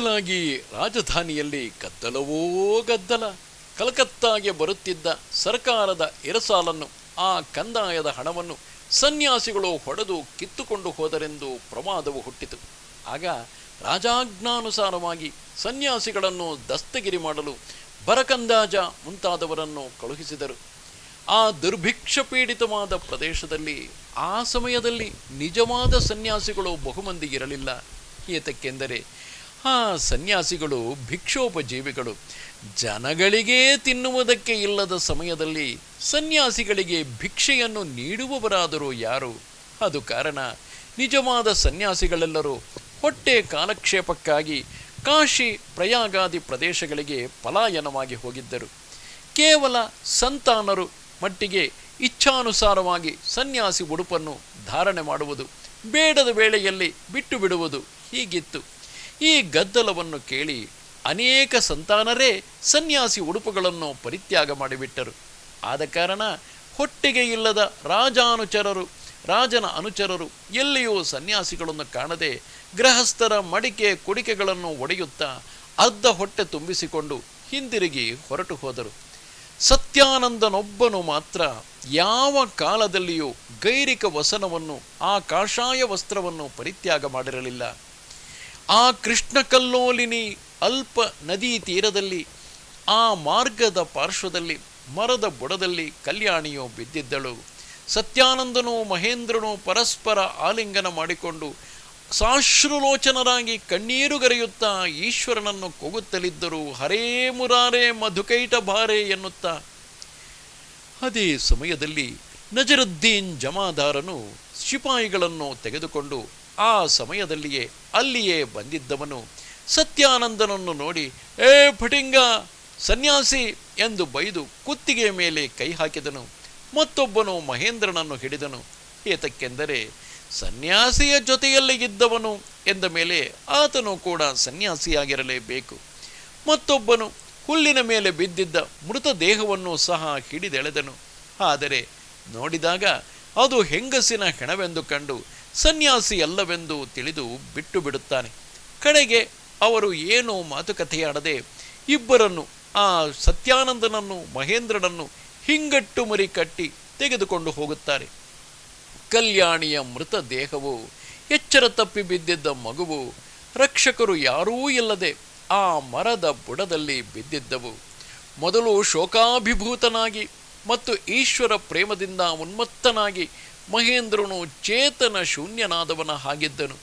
ಬದಲಾಗಿ ರಾಜಧಾನಿಯಲ್ಲಿ ಗದ್ದಲವೋ ಗದ್ದಲ. ಕಲ್ಕತ್ತಾಗೆ ಬರುತ್ತಿದ್ದ ಸರ್ಕಾರದ ಎರಸಾಲನ್ನು ಆ ಕಂದಾಯದ ಹಣವನ್ನು ಸನ್ಯಾಸಿಗಳು ಹೊಡೆದು ಕಿತ್ತುಕೊಂಡು ಹೋದರೆಂದು ಪ್ರಮಾದವು ಹುಟ್ಟಿತು. ಆಗ ರಾಜಾಜ್ಞಾನುಸಾರವಾಗಿ ಸನ್ಯಾಸಿಗಳನ್ನು ದಸ್ತಗಿರಿ ಮಾಡಲು ಬರಕಂದಾಜ ಮುಂತಾದವರನ್ನು ಕಳುಹಿಸಿದರು. ಆ ದುರ್ಭಿಕ್ಷ ಪೀಡಿತವಾದ ಪ್ರದೇಶದಲ್ಲಿ, ಆ ಸಮಯದಲ್ಲಿ ನಿಜವಾದ ಸನ್ಯಾಸಿಗಳು ಬಹುಮಂದಿ ಇರಲಿಲ್ಲ. ಏತಕ್ಕೆಂದರೆ ಆ ಸನ್ಯಾಸಿಗಳು, ಭಿಕ್ಷೋಪಜೀವಿಗಳು. ಜನಗಳಿಗೆ ತಿನ್ನುವುದಕ್ಕೆ ಇಲ್ಲದ ಸಮಯದಲ್ಲಿ ಸನ್ಯಾಸಿಗಳಿಗೆ ಭಿಕ್ಷೆಯನ್ನು ನೀಡುವವರಾದರೂ ಯಾರು? ಅದು ಕಾರಣ. ನಿಜವಾದ ಸನ್ಯಾಸಿಗಳೆಲ್ಲರೂ ಹೊಟ್ಟೆ ಕಾಲಕ್ಷೇಪಕ್ಕಾಗಿ ಕಾಶಿ ಪ್ರಯಾಗಾದಿ ಪ್ರದೇಶಗಳಿಗೆ ಪಲಾಯನವಾಗಿ ಹೋಗಿದ್ದರು. ಕೇವಲ ಸಂತಾನರು ಮಟ್ಟಿಗೆ ಇಚ್ಛಾನುಸಾರವಾಗಿ ಸನ್ಯಾಸಿ ಉಡುಪನ್ನು ಧಾರಣೆ ಮಾಡುವುದು, ಬೇಡದ ವೇಳೆಯಲ್ಲಿ ಬಿಟ್ಟು ಬಿಡುವುದು ಹೀಗಿತ್ತು. ಈ ಗದ್ದಲವನ್ನು ಕೇಳಿ ಅನೇಕ ಸಂತಾನರೇ ಸನ್ಯಾಸಿ ಉಡುಪುಗಳನ್ನು ಪರಿತ್ಯಾಗ ಮಾಡಿಬಿಟ್ಟರು. ಆದ ಕಾರಣ ಹೊಟ್ಟಿಗೆ ಇಲ್ಲದ ರಾಜಾನುಚರರು, ರಾಜನ ಅನುಚರರು ಎಲ್ಲಿಯೂ ಸನ್ಯಾಸಿಗಳನ್ನು ಕಾಣದೆ ಗೃಹಸ್ಥರ ಮಡಿಕೆ ಕುಡಿಕೆಗಳನ್ನು ಒಡೆಯುತ್ತಾ ಅರ್ಧ ಹೊಟ್ಟೆ ತುಂಬಿಸಿಕೊಂಡು ಹಿಂದಿರುಗಿ ಹೊರಟು ಹೋದರು. ಸತ್ಯಾನಂದನೊಬ್ಬನು ಮಾತ್ರ ಯಾವ ಕಾಲದಲ್ಲಿಯೂ ಗೈರಿಕ ವಸನವನ್ನು, ಆ ಕಾಷಾಯ ವಸ್ತ್ರವನ್ನು ಪರಿತ್ಯಾಗ ಮಾಡಿರಲಿಲ್ಲ. ಆ ಕೃಷ್ಣ ಕಲ್ಲೋಲಿನಿ ಅಲ್ಪ ನದಿ ತೀರದಲ್ಲಿ, ಆ ಮಾರ್ಗದ ಪಾರ್ಶ್ವದಲ್ಲಿ, ಮರದ ಬುಡದಲ್ಲಿ ಕಲ್ಯಾಣಿಯು ಬಿದ್ದಿದ್ದಳು. ಸತ್ಯಾನಂದನು ಮಹೇಂದ್ರನು ಪರಸ್ಪರ ಆಲಿಂಗನ ಮಾಡಿಕೊಂಡು ಸಾಶ್ರುಲೋಚನರಾಗಿ ಕಣ್ಣೀರುಗರೆಯುತ್ತಾ ಈಶ್ವರನನ್ನು ಕೂಗುತ್ತಲಿದ್ದರು. ಹರೇ ಮುರಾರೆ ಮಧುಕೈಟ ಭಾರೆ ಎನ್ನುತ್ತಾ. ಅದೇ ಸಮಯದಲ್ಲಿ ನಜರುದ್ದೀನ್ ಜಮಾದಾರನು ಸಿಪಾಯಿಗಳನ್ನು ತೆಗೆದುಕೊಂಡು ಆ ಸಮಯದಲ್ಲಿಯೇ, ಅಲ್ಲಿಯೇ ಬಂದಿದ್ದವನು ಸತ್ಯಾನಂದನನ್ನು ನೋಡಿ, ಏ ಫಟಿಂಗ ಸನ್ಯಾಸಿ ಎಂದು ಬೈದು ಕುತ್ತಿಗೆ ಮೇಲೆ ಕೈ ಹಾಕಿದನು. ಮತ್ತೊಬ್ಬನು ಮಹೇಂದ್ರನನ್ನು ಹಿಡಿದನು. ಏತಕ್ಕೆಂದರೆ, ಸನ್ಯಾಸಿಯ ಜೊತೆಯಲ್ಲಿ ಇದ್ದವನು ಎಂದ ಮೇಲೆ ಆತನು ಕೂಡ ಸನ್ಯಾಸಿಯಾಗಿರಲೇಬೇಕು. ಮತ್ತೊಬ್ಬನು ಹುಲ್ಲಿನ ಮೇಲೆ ಬಿದ್ದಿದ್ದ ಮೃತದೇಹವನ್ನು ಸಹ ಹಿಡಿದೆಳೆದನು. ಆದರೆ, ನೋಡಿದಾಗ ಅದು ಹೆಂಗಸಿನ ಹೆಣವೆಂದು ಕಂಡು ಸನ್ಯಾಸಿ ಅಲ್ಲವೆಂದು ತಿಳಿದು ಬಿಟ್ಟು ಬಿಡುತ್ತಾನೆ. ಕಡೆಗೆ ಅವರು ಏನೂ ಮಾತುಕತೆಯಾಡದೆ ಇಬ್ಬರನ್ನು, ಆ ಸತ್ಯಾನಂದನನ್ನು, ಮಹೇಂದ್ರನನ್ನು ಹಿಂಗಟ್ಟು ಮರಿ ಕಟ್ಟಿ ತೆಗೆದುಕೊಂಡು ಹೋಗುತ್ತಾರೆ. ಕಲ್ಯಾಣಿಯ ಮೃತ ದೇಹವು ಎಚ್ಚರ ತಪ್ಪಿ ಬಿದ್ದಿದ್ದ ಮಗುವು ರಕ್ಷಕರು ಯಾರೂ ಇಲ್ಲದೆ ಆ ಮರದ ಬುಡದಲ್ಲಿ ಬಿದ್ದಿದ್ದವು. ಮೊದಲು ಶೋಕಾಭಿಭೂತನಾಗಿ ಮತ್ತು ಈಶ್ವರ ಪ್ರೇಮದಿಂದ ಉನ್ಮತ್ತನಾಗಿ ಮಹೇಂದ್ರನು ಚೇತನ ಶೂನ್ಯನಾದವನ ಹಾಗಿದ್ದನು.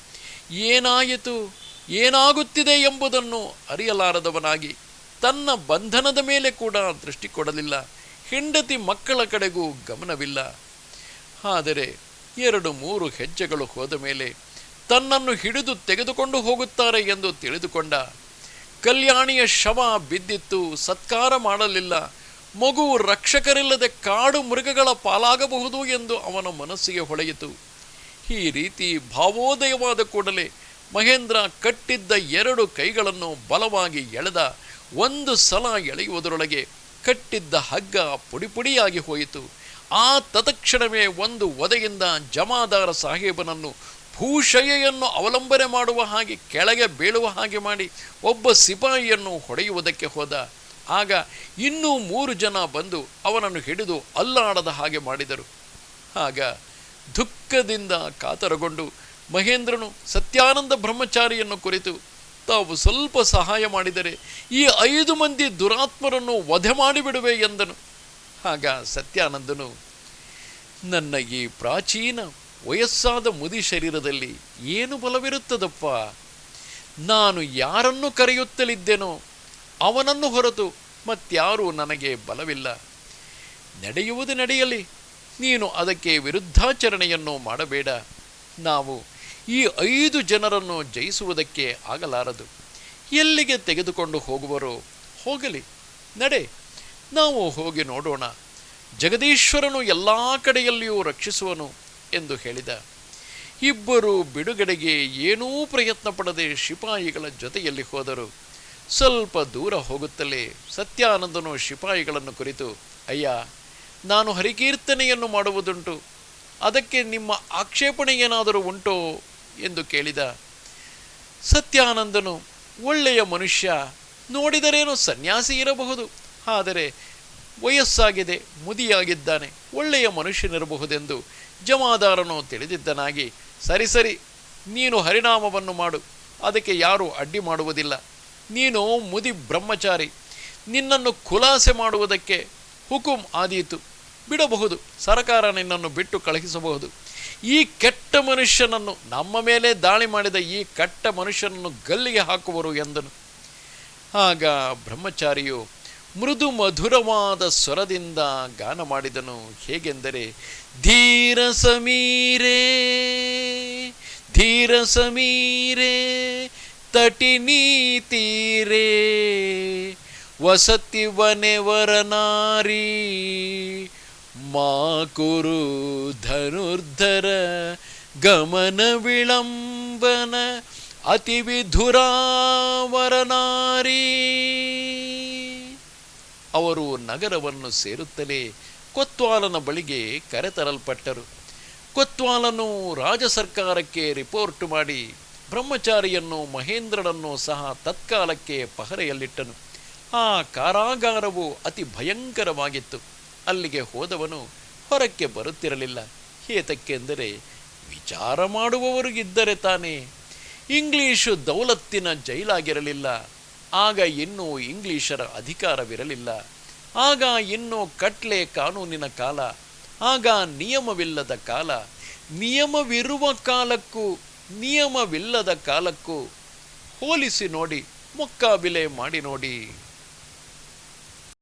ಏನಾಯಿತು? ಏನಾಗುತ್ತಿದೆ ಎಂಬುದನ್ನು ಅರಿಯಲಾರದವನಾಗಿ ತನ್ನ ಬಂಧನದ ಮೇಲೆ ಕೂಡ ದೃಷ್ಟಿ ಕೊಡಲಿಲ್ಲ. ಹೆಂಡತಿ ಮಕ್ಕಳ ಕಡೆಗೂ ಗಮನವಿಲ್ಲ. ಆದರೆ ಎರಡು ಮೂರು ಹೆಜ್ಜೆಗಳು ಹೋದ ಮೇಲೆ ತನ್ನನ್ನು ಹಿಡಿದು ತೆಗೆದುಕೊಂಡು ಹೋಗುತ್ತಾರೆ ಎಂದು ತಿಳಿದುಕೊಂಡ. ಕಲ್ಯಾಣಿಯ ಶವ ಬಿದ್ದಿತ್ತು, ಸತ್ಕಾರ ಮಾಡಲಿಲ್ಲ. ಮಗು ರಕ್ಷಕರಿಲ್ಲದೆ ಕಾಡು ಮೃಗಗಳ ಪಾಲಾಗಬಹುದು ಎಂದು ಅವನ ಮನಸ್ಸಿಗೆ ಹೊಳೆಯಿತು. ಈ ರೀತಿ ಭಾವೋದಯವಾದ ಕೂಡಲೇ ಮಹೇಂದ್ರ ಕಟ್ಟಿದ್ದ ಎರಡು ಕೈಗಳನ್ನು ಬಲವಾಗಿ ಎಳೆದ ಒಂದು ಸಲ ಎಳೆಯುವುದರೊಳಗೆ ಕಟ್ಟಿದ್ದ ಹಗ್ಗ ಪುಡಿಪುಡಿಯಾಗಿ ಹೋಯಿತು. ಆ ತತ್ಕ್ಷಣವೇ ಒಂದು ಒದೆಯಿಂದ ಜಮಾದಾರ ಸಾಹೇಬನನ್ನು ಭೂಶಯ್ಯೆಯನ್ನು ಅವಲಂಬನೆ ಮಾಡುವ ಹಾಗೆ ಕೆಳಗೆ ಬೀಳುವ ಹಾಗೆ ಮಾಡಿ ಒಬ್ಬ ಸಿಪಾಯಿಯನ್ನು ಹೊಡೆಯುವುದಕ್ಕೆ ಹೋದ. ಆಗ ಇನ್ನೂ ಮೂರು ಜನ ಬಂದು ಅವನನ್ನು ಹಿಡಿದು ಅಲ್ಲಾಡದ ಹಾಗೆ ಮಾಡಿದರು. ಆಗ ದುಃಖದಿಂದ ಕಾತರಗೊಂಡು ಮಹೇಂದ್ರನು ಸತ್ಯಾನಂದ ಬ್ರಹ್ಮಚಾರಿಯನ್ನು ಕುರಿತು ತಾವು ಸ್ವಲ್ಪ ಸಹಾಯ ಮಾಡಿದರೆ ಈ ಐದು ಮಂದಿ ದುರಾತ್ಮರನ್ನು ವಧೆ ಮಾಡಿಬಿಡುವೆ ಎಂದನು. ಆಗ ಸತ್ಯಾನಂದನು, ನನ್ನ ಈ ಪ್ರಾಚೀನ ವಯಸ್ಸಾದ ಮುದಿ ಶರೀರದಲ್ಲಿ ಏನು ಬಲವಿರುತ್ತದಪ್ಪ? ನಾನು ಯಾರನ್ನು ಕರೆಯುತ್ತಲಿದ್ದೇನೋ ಅವನನ್ನು ಹೊರತು ಮತ್ಯಾರೂ ನನಗೆ ಬಲವಿಲ್ಲ. ನಡೆಯುವುದು ನಡೆಯಲಿ. ನೀನು ಅದಕ್ಕೆ ವಿರುದ್ಧಾಚರಣೆಯನ್ನು ಮಾಡಬೇಡ. ನಾವು ಈ ಐದು ಜನರನ್ನು ಜಯಿಸುವುದಕ್ಕೆ ಆಗಲಾರದು. ಎಲ್ಲಿಗೆ ತೆಗೆದುಕೊಂಡು ಹೋಗುವರೋ ಹೋಗಲಿ. ನಡೆ, ನಾವು ಹೋಗಿ ನೋಡೋಣ. ಜಗದೀಶ್ವರನು ಎಲ್ಲ ಕಡೆಯಲ್ಲಿಯೂ ರಕ್ಷಿಸುವನು ಎಂದು ಹೇಳಿದ. ಇಬ್ಬರು ಬಿಡುಗಡೆಗೆ ಏನೂ ಪ್ರಯತ್ನ ಪಡದೆ ಶಿಪಾಯಿಗಳ ಜೊತೆಯಲ್ಲಿ ಹೋದರು. ಸ್ವಲ್ಪ ದೂರ ಹೋಗುತ್ತಲೇ ಸತ್ಯಾನಂದನು ಶಿಪಾಯಿಗಳನ್ನು ಕುರಿತು, ಅಯ್ಯ, ನಾನು ಹರಿಕೀರ್ತನೆಯನ್ನು ಮಾಡುವುದುಂಟು. ಅದಕ್ಕೆ ನಿಮ್ಮ ಆಕ್ಷೇಪಣೆ ಏನಾದರೂ ಉಂಟೋ? ಎಂದು ಕೇಳಿದ. ಸತ್ಯಾನಂದನು, ಒಳ್ಳೆಯ ಮನುಷ್ಯ, ನೋಡಿದರೇನು ಸನ್ಯಾಸಿ ಇರಬಹುದು, ಆದರೆ ವಯಸ್ಸಾಗಿದೆ, ಮುದಿಯಾಗಿದ್ದಾನೆ, ಒಳ್ಳೆಯ ಮನುಷ್ಯನಿರಬಹುದೆಂದು ಜಮಾದಾರನು ತಿಳಿದಿದ್ದನಾಗಿ, ಸರಿ ಸರಿ, ನೀನು ಹರಿನಾಮವನ್ನು ಮಾಡು, ಅದಕ್ಕೆ ಯಾರೂ ಅಡ್ಡಿ ಮಾಡುವುದಿಲ್ಲ. ನೀನು ಮುದಿ ಬ್ರಹ್ಮಚಾರಿ. ನಿನ್ನನ್ನು ಖುಲಾಸೆ ಮಾಡುವುದಕ್ಕೆ ಹುಕುಂ ಆದೀತು. ಬಿಡಬಹುದು, ಸರಕಾರ ನಿನ್ನನ್ನು ಬಿಟ್ಟು ಕಳುಹಿಸಬಹುದು. ಈ ಕೆಟ್ಟ ಮನುಷ್ಯನನ್ನು, ನಮ್ಮ ಮೇಲೆ ದಾಳಿ ಮಾಡಿದ ಈ ಕೆಟ್ಟ ಮನುಷ್ಯನನ್ನು ಗಲ್ಲಿಗೆ ಹಾಕುವರು ಎಂದನು. ಆಗ ಬ್ರಹ್ಮಚಾರಿಯು ಮೃದು ಮಧುರವಾದ ಸ್ವರದಿಂದ ಗಾನ ಮಾಡಿದನು. ಹೇಗೆಂದರೆ, ಧೀರ ಸಮೀರೇ ಧೀರ ಸಮೀರೇ ತಟಿನಿ ನೀತಿರೆ ವಸತಿ ವನೆವರ ನಾರಿ. ಮಾ ಕುರು ಧನುರ್ಧರ ಗಮನ ವಿಳಂಬನ ಅತಿ ವಿಧುರಾವರ ನಾರಿ. ಅವರು ನಗರವನ್ನು ಸೇರುತ್ತಲೇ ಕೊತ್ವಾಲನ ಬಳಿಗೆ ಕರೆತರಲ್ಪಟ್ಟರು. ಕೊತ್ವಾಲನು ರಾಜ ಸರ್ಕಾರಕ್ಕೆ ರಿಪೋರ್ಟ್ ಮಾಡಿ ಬ್ರಹ್ಮಚಾರಿಯನ್ನು ಮಹೇಂದ್ರನನ್ನು ಸಹ ತತ್ಕಾಲಕ್ಕೆ ಪಹರೆಯಲ್ಲಿಟ್ಟನು. ಆ ಕಾರಾಗಾರವು ಅತಿ ಭಯಂಕರವಾಗಿತ್ತು. ಅಲ್ಲಿಗೆ ಹೋದವನು ಹೊರಕ್ಕೆ ಬರುತ್ತಿರಲಿಲ್ಲ. ಏತಕ್ಕೆಂದರೆ ವಿಚಾರ ಮಾಡುವವರಿಗಿದ್ದರೆ ತಾನೇ. ಇಂಗ್ಲೀಷು ದೌಲತ್ತಿನ ಜೈಲಾಗಿರಲಿಲ್ಲ. ಆಗ ಇನ್ನೂ ಇಂಗ್ಲೀಷರ ಅಧಿಕಾರವಿರಲಿಲ್ಲ. ಆಗ ಇನ್ನೂ ಕಟ್ಲೆ ಕಾನೂನಿನ ಕಾಲ. ಆಗ ನಿಯಮವಿಲ್ಲದ ಕಾಲ. ನಿಯಮವಿರುವ ಕಾಲಕ್ಕೂ ನಿಯಮವಿಲ್ಲದ ಕಾಲಕ್ಕೂ ಹೋಲಿಸಿ ನೋಡಿ ಮುಕ್ಕಾಬಿಲೆ ಮಾಡಿ ನೋಡಿ.